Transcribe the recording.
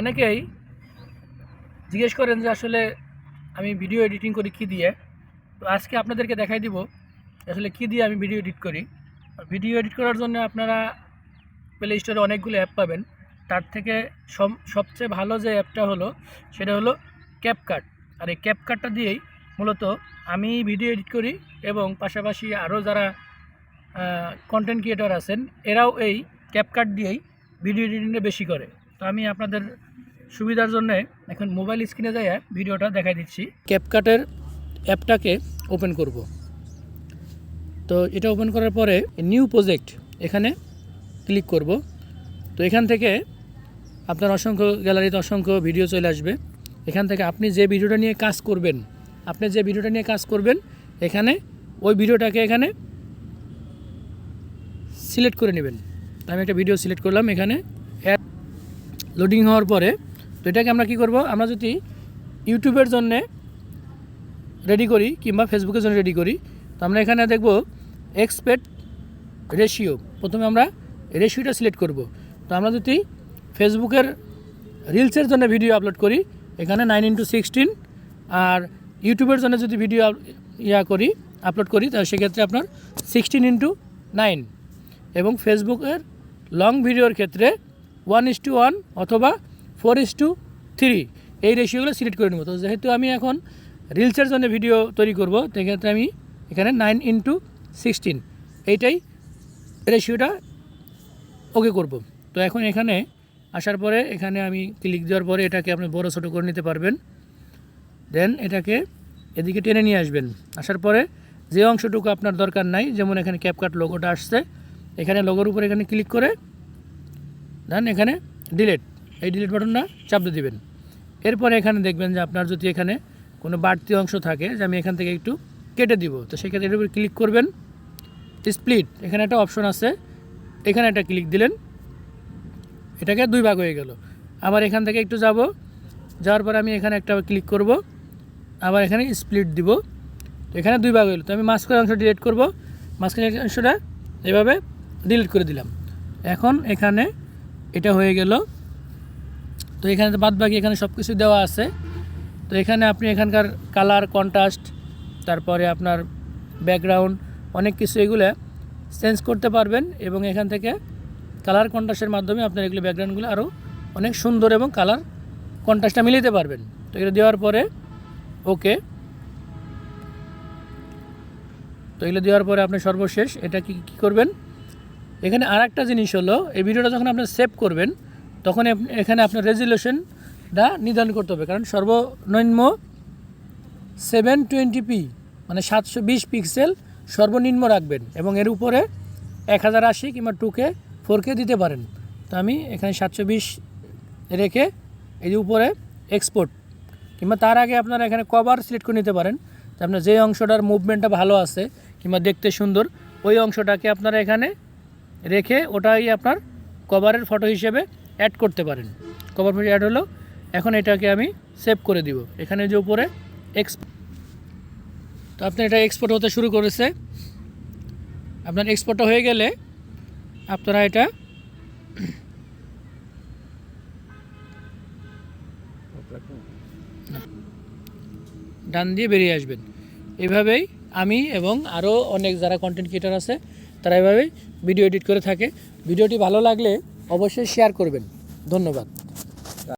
অনেকেই জিজ্ঞেস করেন যে আসলে আমি ভিডিও এডিটিং করি কী দিয়ে? তো আজকে আপনাদেরকে দেখাই দিব আসলে কী দিয়ে আমি ভিডিও এডিট করি। ভিডিও এডিট করার জন্য আপনারা প্লে স্টোরে অনেকগুলো অ্যাপ পাবেন। তার থেকে সব- সবচেয়ে ভালো যে অ্যাপটা হলো, সেটা হলো ক্যাপকাট আর এই ক্যাপকাটটা দিয়েই মূলত আমি ভিডিও এডিট করি এবং পাশাপাশি আরও যারা কন্টেন্ট ক্রিয়েটর আছেন, এরাও এই ক্যাপকাট দিয়েই ভিডিও এডিটিংটা বেশি করে। তো আমি আপনাদের সুবিধার জন্য এখন মোবাইল স্ক্রিনে যাইয়া ভিডিওটা দেখাই দিচ্ছি। ক্যাপকাটের অ্যাপটাকে ওপেন করব। তো এটা ওপেন করার পরে নিউ প্রজেক্ট এখানে ক্লিক করব। তো এখান থেকে আপনার অসংখ্য গ্যালারিতে অসংখ্য ভিডিও চলে আসবে। এখান থেকে আপনি যে ভিডিওটা নিয়ে কাজ করবেন, আপনি যে ভিডিওটা নিয়ে কাজ করবেন, এখানে ওই ভিডিওটাকে এখানে সিলেক্ট করে নেবেন। তো আমি একটা ভিডিও সিলেক্ট করলাম, এখানে লোডিং হওয়ার পরে তো এটাকে আমরা কি করব? আমরা যদি ইউটিউবের জন্যে রেডি করি কিংবা ফেসবুকের জন্য রেডি করি, তো আমরা এখানে দেখব এক্সপেক্ট রেশিও প্রথমে আমরা রেশিওটা সিলেক্ট করব। তো আমরা যদি ফেসবুকের রিলসের জন্য ভিডিও আপলোড করি, এখানে নাইন ইন্টু সিক্সটিন আর ইউটিউবের জন্য যদি ভিডিও ইয়া করি আপলোড করি, তাহলে সেক্ষেত্রে আপনার সিক্সটিন ইন্টু নাইন এবং ফেসবুকের লং ভিডিওর ক্ষেত্রে ওয়ান ইস টু ওয়ান অথবা ফোর ইস টু থ্রি এই রেশিওগুলো সিলেক্ট করে নেব। তো যেহেতু আমি এখন রিলসের জন্য ভিডিও তৈরি করব, সেক্ষেত্রে আমি এখানে নাইন ইন্টু সিক্সটিন এইটাই রেশিওটা ওকে করব। তো এখন এখানে আসার পরে এখানে আমি ক্লিক দেওয়ার পরে এটাকে আপনি বড় ছোটো করে নিতে পারবেন। দেন এটাকে এদিকে টেনে নিয়ে আসবেন। আসার পরে যে অংশটুকু আপনার দরকার নাই, যেমন এখানে ক্যাপকাট লোগোটা আসছে, এখানে লোগোর উপর এখানে ক্লিক করে দেন এখানে ডিলেট এই ডিলেট বাটনটা চাপ দিয়ে দিবেন। এরপরে এখানে দেখবেন যে আপনার যদি এখানে কোনো বাড়তি অংশ থাকে যে আমি এখান থেকে একটু কেটে দিব, তো সেক্ষেত্রে এর উপর ক্লিক করবেন। স্প্লিট এখানে একটা অপশন আছে। এখানে একটা ক্লিক দিলেন। এটাকে দুই ভাগ হয়ে গেল। আবার এখান থেকে একটু যাব। যাওয়ার পর আমি এখানে একটা ক্লিক করব। আবার এখানে স্প্লিট দিব। এখানে দুই ভাগ হলো তো আমি মাঝখানের অংশ ডিলিট করব। মাঝখানের অংশটা এভাবে ডিলিট করে দিলাম। এখন এখানে এটা হয়ে গেল। তো এখানে বাদ বাকি এখানে সব কিছু দেওয়া আছে। তো এখানে আপনি এখানকার কালার কন্ট্রাস্ট তারপরে আপনার ব্যাকগ্রাউন্ড অনেক কিছু এগুলো চেঞ্জ করতে পারবেন এবং এখান থেকে কালার কন্ট্রাস্টের মাধ্যমে আপনার এগুলো ব্যাকগ্রাউন্ডগুলো আরও অনেক সুন্দর এবং কালার কন্ট্রাস্টটা মিলিয়ে পারবেন। তো এটা দেওয়ার পরে ওকে তো এগুলো দেওয়ার পরে আপনি সর্বশেষ এটা কি, কী করবেন? এখানে আর একটা জিনিস হলো, এই ভিডিওটা যখন আপনি সেভ করবেন, তখন এখানে আপনার রেজুলেশনটা নির্ধারণ করতে হবে। কারণ সর্বনিম্ন সেভেন টোয়েন্টি পি মানে সাতশো বিশ পিক্সেল সর্বনিম্ন রাখবেন এবং এর উপরে এক হাজার আশি কিংবা টুকে ফোরকে দিতে পারেন। তো আমি এখানে সাতশো বিশ রেখে এই যে উপরে এক্সপোর্ট কিংবা তার আগে আপনারা এখানে কভার সিলেক্ট করে নিতে পারেন। আপনার যে অংশটার মুভমেন্টটা ভালো আছে, কিংবা দেখতে সুন্দর, ওই অংশটাকে আপনারা এখানে রেখে ওটাই আপনার কভারের ফটো হিসেবে অ্যাড করতে পারেন। কভার ফটো অ্যাড হলো, এখন এটাকে আমি সেভ করে দিব। এখানে যে উপরে এক্স তো আপনার এটা এক্সপোর্ট হতে শুরু করেছে। আপনার এক্সপোর্টটা হয়ে গেলে আপনারা এটা ডান দিয়ে বেরিয়ে আসবেন। এভাবেই আমি এবং আরও অনেক যারা কন্টেন্ট ক্রিয়েটার আছে তারা এভাবেই ভিডিও এডিট করে থাকে। ভিডিওটি ভালো লাগলে অবশ্যই শেয়ার করবেন। ধন্যবাদ।